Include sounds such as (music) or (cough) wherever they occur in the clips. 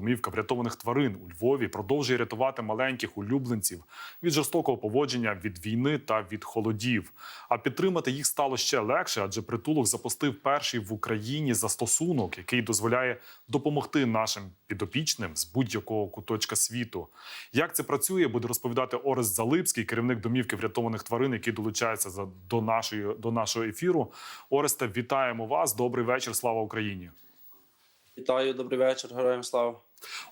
домівка врятованих тварин у Львові продовжує рятувати маленьких улюбленців від жорстокого поводження, від війни та від холодів. А підтримати їх стало ще легше, адже притулок запустив перший в Україні застосунок, який дозволяє допомогти нашим підопічним з будь-якого куточка світу. Як це працює, буде розповідати Орест Залипський, керівник домівки врятованих тварин, який долучається за- до нашої до нашого ефіру. Оресте, вітаємо вас. Добрий вечір. Слава Україні. Вітаю, добрий вечір, героям слава.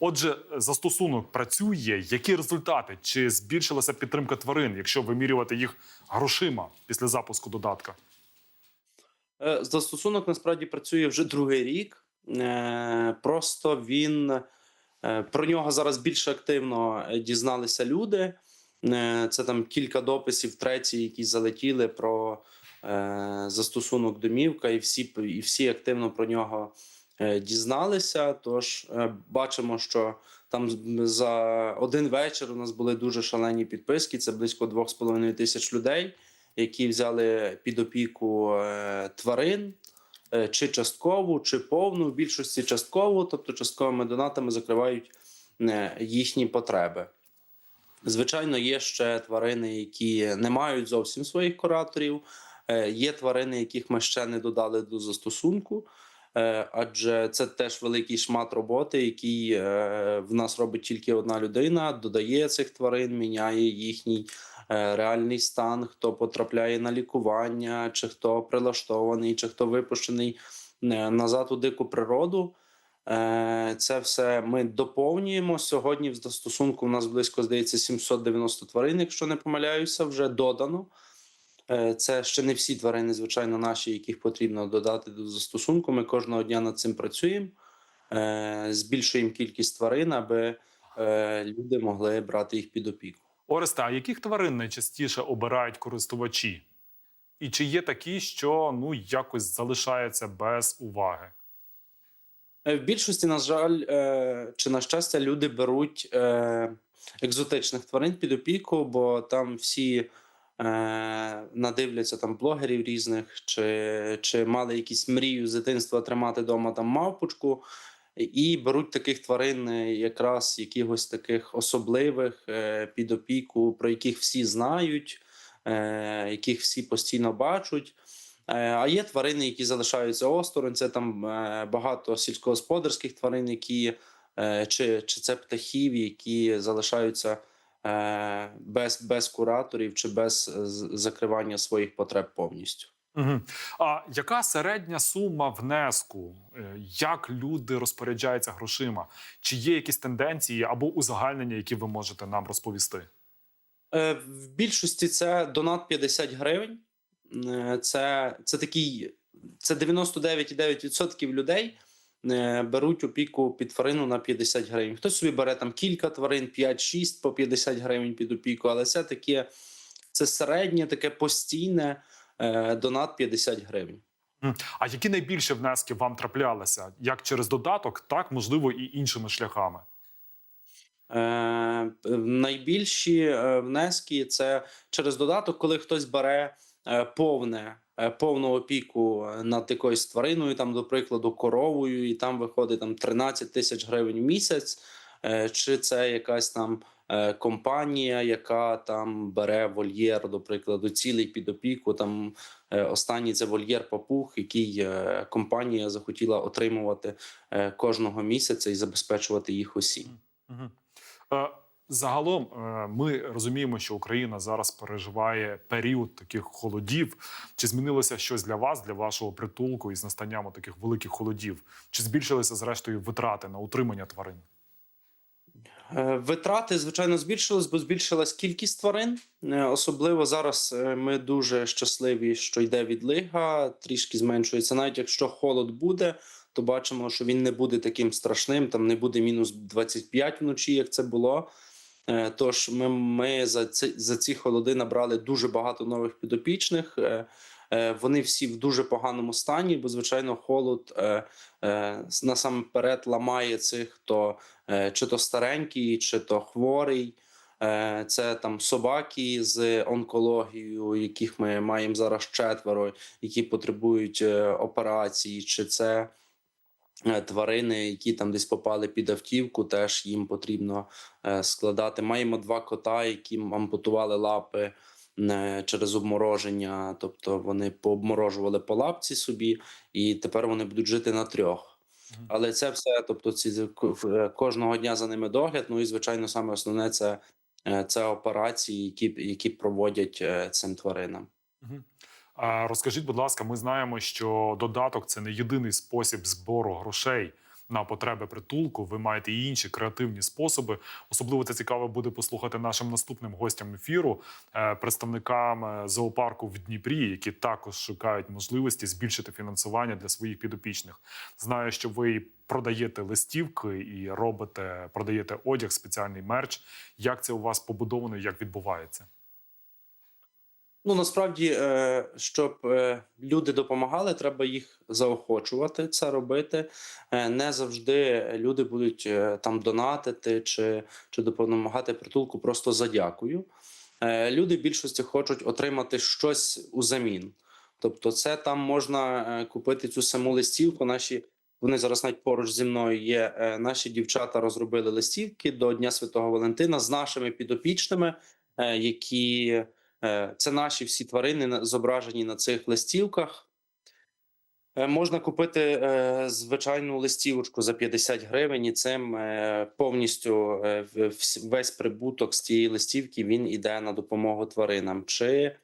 Отже, застосунок працює. Які результати? Чи збільшилася підтримка тварин, якщо вимірювати їх грошима після запуску додатка? Е, Застосунок насправді працює вже другий рік. Е, Просто він е, про нього зараз більш активно дізналися люди. Це там кілька дописів треті, які залетіли про застосунок домівка, і всі і всі активно про нього дізналися. Тож е, бачимо, що там за один вечір у нас були дуже шалені підписки. Це близько 2,5 тисяч людей, які взяли під опіку е, тварин. е, Чи часткову, чи повну, в більшості часткову, тобто частковими донатами закривають е, їхні потреби. Звичайно, є ще тварини, які не мають зовсім своїх кураторів. Е, Є тварини, яких ми ще не додали до застосунку, е, адже це теж великий шмат роботи, який е, в нас робить тільки одна людина, додає цих тварин, міняє їхній е, реальний стан, хто потрапляє на лікування, чи хто прилаштований, чи хто випущений е, назад у дику природу. Е, Це все ми доповнюємо. Сьогодні в застосунку у нас близько здається 790 тварин, якщо не помиляюся, вже додано. Е, Це ще не всі тварини, звичайно, наші, яких потрібно додати до застосунку. Ми кожного дня над цим працюємо, Е, збільшуємо кількість тварин, аби е, люди могли брати їх під опіку. Оресте, а яких тварин найчастіше обирають користувачі? І чи є такі, що ну якось залишаються без уваги? В більшості, на жаль, чи на щастя, люди беруть екзотичних тварин під опіку, бо там всі надивляться там блогерів різних, чи, чи мали якісь мрію з дитинства тримати вдома там мавпочку, і беруть таких тварин, е, якраз якихось таких особливих е, під опіку, про яких всі знають, е, яких всі постійно бачать. Е, А є тварини, які залишаються осторонь. Це там е, багато сільськогосподарських тварин, які е, чи, чи це птахів, які залишаються е, без, без кураторів чи без е, закривання своїх потреб повністю. Угу. А яка середня сума внеску? Е, Як люди розпоряджаються грошима? Чи є якісь тенденції або узагальнення, які ви можете нам розповісти? Е, В більшості це донат 50 гривень. Е, Це, це такий, це 99,9% людей е, беруть опіку під тварину на 50 гривень. Хтось собі бере там кілька тварин, 5-6 по 50 гривень під опіку, але це таке це середнє, таке постійне е, донат 50 гривень. А які найбільші внески вам траплялися? Як через додаток, так можливо і іншими шляхами? Е, найбільші е, внески це через додаток, коли хтось бере е, повне. е, Повну опіку над якоюсь твариною, там, до прикладу, коровою, і там виходить там 13 тисяч гривень в місяць, Е, чи це якась там е, компанія, яка там бере вольєр, до прикладу, цілий під опіку. Там е, останній це вольєр папуг, який е, компанія захотіла отримувати е, кожного місяця і забезпечувати їх усі. Загалом е, ми розуміємо, що Україна зараз переживає період таких холодів. Чи змінилося щось для вас, для вашого притулку із настанням таких великих холодів? Чи збільшилися зрештою витрати на утримання тварин? Е, Витрати, звичайно, збільшились, бо збільшилась кількість тварин. Е, Особливо зараз ми дуже щасливі, що йде відлига, трішки зменшується. Навіть якщо холод буде, то бачимо, що він не буде таким страшним. Там не буде мінус 25 вночі, як це було. Е, Тож ми, ми за ці, за ці холоди набрали дуже багато нових підопічних. Е, е, Вони всі в дуже поганому стані, бо звичайно, холод насамперед ламає цих, хто чи то старенький, чи то хворий. Це там собаки з онкологією, яких ми маємо зараз четверо, які потребують операції, чи це тварини, які там десь попали під автівку, теж їм потрібно е, складати. Маємо два кота, яким ампутували лапи е, через обмороження, тобто вони пообморожували по лапці собі, і тепер вони будуть жити на трьох. Але це все, тобто, ці е, кожного дня за ними догляд. Ну і звичайно, саме основне це, е, це операції, які, які проводять е, цим тваринам. Розкажіть, будь ласка, ми знаємо, що додаток це не єдиний спосіб збору грошей на потреби притулку. Ви маєте і інші креативні способи. Особливо це цікаво буде послухати нашим наступним гостям ефіру, е, представникам е, зоопарку в Дніпрі, які також шукають можливості збільшити фінансування для своїх підопічних. Знаю, що ви продаєте листівки і робите, продаєте одяг, спеціальний мерч. Як це у вас побудовано? Як відбувається? Ну насправді, е, щоб е, люди допомагали, треба їх заохочувати це робити. Е, Не завжди люди будуть там донатити чи, чи допомагати притулку просто за дякую. Люди в більшості хочуть отримати щось узамін. Тобто, це там можна купити цю саму листівку. Наші вони зараз навіть поруч зі мною є. Наші дівчата розробили листівки до Дня Святого Валентина з нашими підопічними, які Це наші всі тварини зображені на цих листівках. Е, Можна купити е, звичайну листівочку за 50 гривень, і цим е, повністю е, весь прибуток з цієї листівки він іде на допомогу тваринам. Чи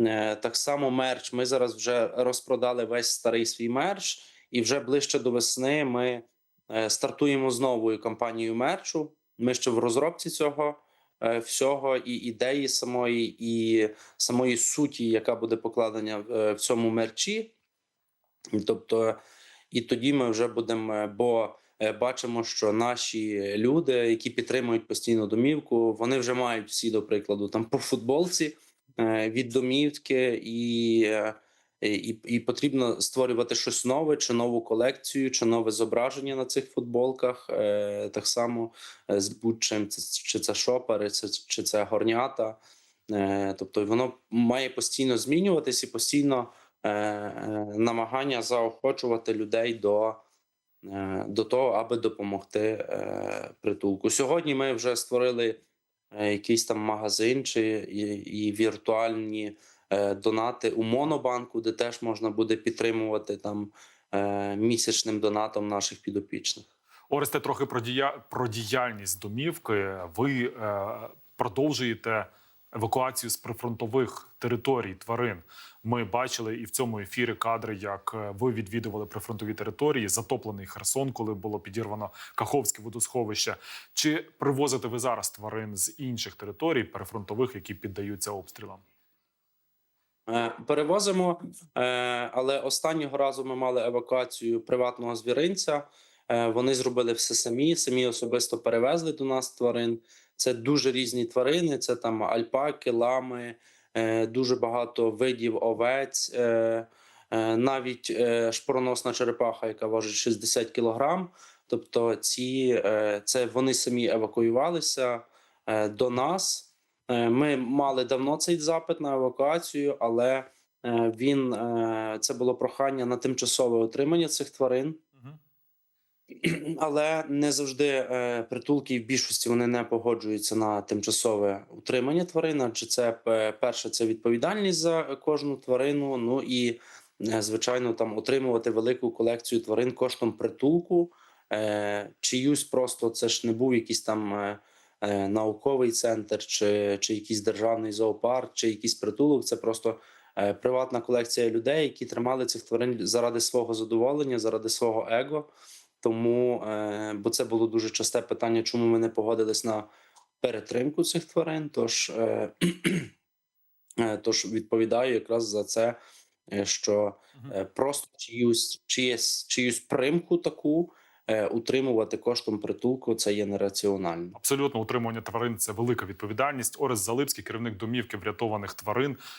е, так само мерч. Ми зараз вже розпродали весь старий свій мерч, і вже ближче до весни ми е, стартуємо з новою кампанією мерчу. Ми ще в розробці цього е, всього, і ідеї самої, і самої суті, яка буде покладена в, е, цьому мерчі. Тобто, і тоді ми вже будемо, е, бо е, бачимо, що наші люди, які підтримують постійно домівку, вони вже мають всі, до прикладу, там по футболці е, від домівки, і, е, і, і потрібно створювати щось нове, чи нову колекцію, чи нове зображення на цих футболках. Е, Так само е, з будь-чим, чи це шопери, це, чи це горнята. Е, Тобто воно має постійно змінюватись і постійно е, е, намагання заохочувати людей до, е, до того, аби допомогти е, притулку. Сьогодні ми вже створили е, якийсь там магазин чи і, і віртуальні е, донати у Монобанку, де теж можна буде підтримувати там е, місячним донатом наших підопічних. Оресте, трохи про, дія... про діяльність домівки. Ви е, продовжуєте евакуацію з прифронтових територій тварин. Ми бачили і в цьому ефірі кадри, як е, ви відвідували прифронтові території, затоплений Херсон, коли було підірвано Каховське водосховище. Чи привозите ви зараз тварин з інших територій прифронтових, які піддаються обстрілам? Е, Перевозимо, е, але останнього разу ми мали евакуацію приватного звіринця. Е, Вони зробили все самі, самі особисто перевезли до нас тварин. Це дуже різні тварини. Це там альпаки, лами, дуже багато видів овець, навіть шпороносна черепаха, яка важить 60 кілограм. Тобто, ці це вони самі евакуювалися до нас. Е, Ми мали давно цей запит на евакуацію, але е, він е, це було прохання на тимчасове отримання цих тварин. (clears throat) Але не завжди притулки в більшості вони не погоджуються на тимчасове утримання тварин. Адже це перше, це відповідальність за кожну тварину. Ну і звичайно, там отримувати велику колекцію тварин коштом притулку. Чиюсь просто це ж не був якийсь там науковий центр, чи, чи якийсь державний зоопарк, чи якийсь притулок. Це просто е, приватна колекція людей, які тримали цих тварин заради свого задоволення, заради свого его. Тому, е, бо це було дуже часте питання, чому ми не погодились на перетримку цих тварин. Тож, е, (clears throat) е, тож відповідаю якраз за це, е, що е, просто чиюсь, чиюсь, чиюсь примху таку е, утримувати коштом притулку це є нераціонально. Абсолютно утримування тварин це велика відповідальність. Орес Залипський, керівник домівки врятованих тварин,